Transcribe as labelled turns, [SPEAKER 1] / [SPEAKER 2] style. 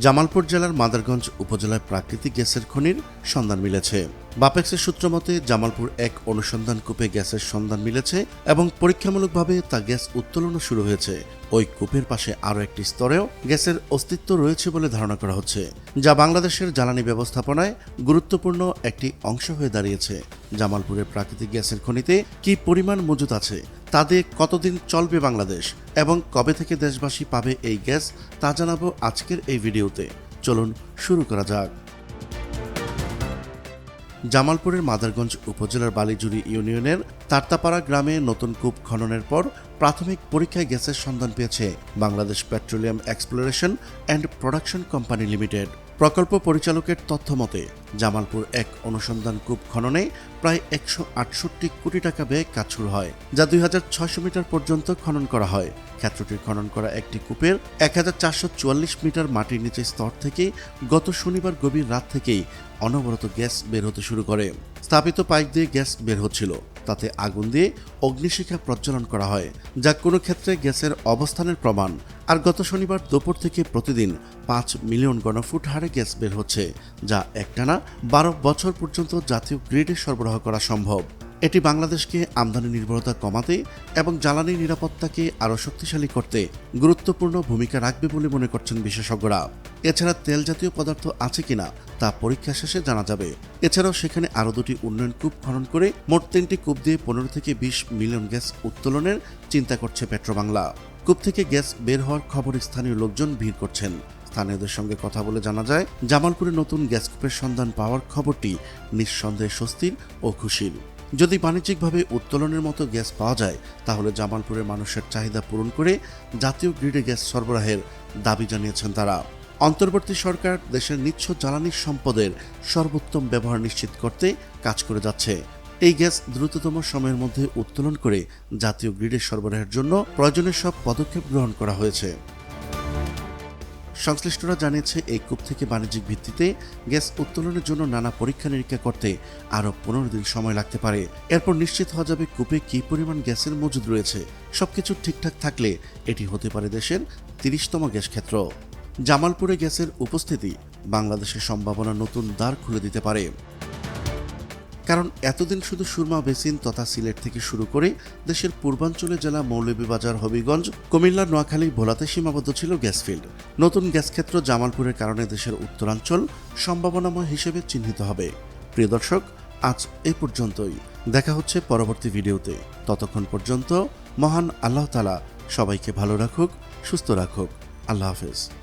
[SPEAKER 1] জামালপুর জেলার মাদারগঞ্জ উপজেলায় প্রাকৃতিক গ্যাসের খনির সন্ধান মিলেছে। বাপেক্সের সূত্র মতে, জামালপুর এক অনুসন্ধান কূপে গ্যাসের সন্ধান মিলেছে এবং পরীক্ষামূলকভাবে তা গ্যাস উত্তোলনও শুরু হয়েছে। ওই কূপের পাশে আরও একটি স্তরেও গ্যাসের অস্তিত্ব রয়েছে বলে ধারণা করা হচ্ছে, যা বাংলাদেশের জ্বালানি ব্যবস্থাপনায় গুরুত্বপূর্ণ একটি অংশ হয়ে দাঁড়িয়েছে। জামালপুরের প্রাকৃতিক গ্যাসের খনিতে কি পরিমাণ মজুত আছে, তা দিয়ে কতদিন চলবে বাংলাদেশ এবং কবে থেকে দেশবাসী পাবে এই গ্যাস, তা জানাব আজকের এই ভিডিওতে। চলুন শুরু করা যাক। জামালপুরের মাদারগঞ্জ উপজেলার বালিজুরি ইউনিয়নের তারতাপাড়া গ্রামে নতুন কূপ খননের পর প্রাথমিক পরীক্ষায় গ্যাসের সন্ধান পেয়েছে Bangladesh petroleum exploration and production company limited. প্রকল্প পরিচালকের তথ্য মতে জামালপুর এক অনুসন্ধান কূপ খননে প্রায় একশো আটষট্টি কোটি টাকা ব্যয়ে কাজ শুরু হয়, যা দুই হাজার ছয়শো মিটার পর্যন্ত খনন করা হয়। ক্ষেত্রটির খনন করা একটি কূপের এক হাজার চারশো চুয়াল্লিশ মিটার মাটির নিচে স্তর থেকে গত শনিবার গভীর রাত থেকেই অনবরত গ্যাস বের হতে শুরু করে। স্থাপিত পাইপ দিয়ে গ্যাস বের হচ্ছিল, তাতে আগুন দিয়ে অগ্নিশিখা প্রজ্বলন করা হয়, যা কোনো ক্ষেত্রে গ্যাসের অবস্থানের প্রমাণ। আর গত শনিবার দুপুর থেকে প্রতিদিন পাঁচ মিলিয়ন ঘনফুট হারে গ্যাস বের হচ্ছে, যা একটানা বারো বছর পর্যন্ত জাতীয় গ্রিডে সরবরাহ করা সম্ভব। এটি বাংলাদেশকে আমদানি নির্ভরতা কমাতে এবং জ্বালানি নিরাপত্তাকে আরও শক্তিশালী করতে গুরুত্বপূর্ণ ভূমিকা রাখবে বলে মনে করছেন বিশেষজ্ঞরা। এছাড়া তেল জাতীয় পদার্থ আছে কিনা তা পরীক্ষা শেষে জানা যাবে। এছাড়াও সেখানে আরও দুটি উন্নয়ন কূপ খনন করে মোট তিনটি কূপ দিয়ে পনেরো থেকে বিশ মিলিয়ন গ্যাস উত্তোলনের চিন্তা করছে পেট্রোবাংলা। কূপ থেকে গ্যাস বের হওয়ার খবর স্থানীয় লোকজন ভিড় করছেন। স্থানীয়দের সঙ্গে কথা বলে জানা যায়, জামালপুরে নতুন গ্যাস কূপের সন্ধান পাওয়ার খবরটি নিঃসন্দেহে স্বস্তির ও খুশির। যদি বাণিজ্যিকভাবে উত্তোলনের মতো গ্যাস পাওয়া যায়, তাহলে জামালপুরের মানুষের চাহিদা পূরণ করে জাতীয় গ্রিডে গ্যাস সরবরাহের দাবি জানিয়েছেন তারা। অন্তর্বর্তী সরকার দেশের নিচ্ছ জ্বালানি সম্পদের সর্বোত্তম ব্যবহার নিশ্চিত করতে কাজ করে যাচ্ছে। এই গ্যাস দ্রুততম সময়ের মধ্যে উত্তোলন করে জাতীয় গ্রিডে সরবরাহের জন্য প্রয়োজনীয় সব পদক্ষেপ গ্রহণ করা হয়েছে। সংশ্লিষ্টরা জানিয়েছে, এই কূপ থেকে বাণিজ্যিক ভিত্তিতে গ্যাস উত্তোলনের জন্য নানা পরীক্ষা নিরীক্ষা করতে আরও পনেরো দিন সময় লাগতে পারে। এরপর নিশ্চিত হওয়া যাবে কূপে কি পরিমাণ গ্যাসের মজুদ রয়েছে। সবকিছু ঠিকঠাক থাকলে এটি হতে পারে দেশের তিরিশতম গ্যাস ক্ষেত্র। জামালপুরে গ্যাসের উপস্থিতি বাংলাদেশের সম্ভাবনা নতুন দ্বার খুলে দিতে পারে। কারণ এতদিন শুধু সুরমা বেসিন তথা সিলেট থেকে শুরু করে দেশের পূর্বাঞ্চলে জেলা মৌলভীবাজার, হবিগঞ্জ কুমিল্লার নোয়াখালী, ভোলাতে সীমাবদ্ধ ছিল গ্যাস ফিল্ড। নতুন গ্যাস ক্ষেত্র জামালপুরের কারণে দেশের উত্তরাঞ্চল সম্ভাবনাময় হিসেবে চিহ্নিত হবে। প্রিয় দর্শক, আজ এ পর্যন্তই। দেখা হচ্ছে পরবর্তী ভিডিওতে। ততক্ষণ পর্যন্ত মহান আল্লাহ তালা সবাইকে ভালো রাখুক, সুস্থ রাখুক। আল্লাহ হাফেজ।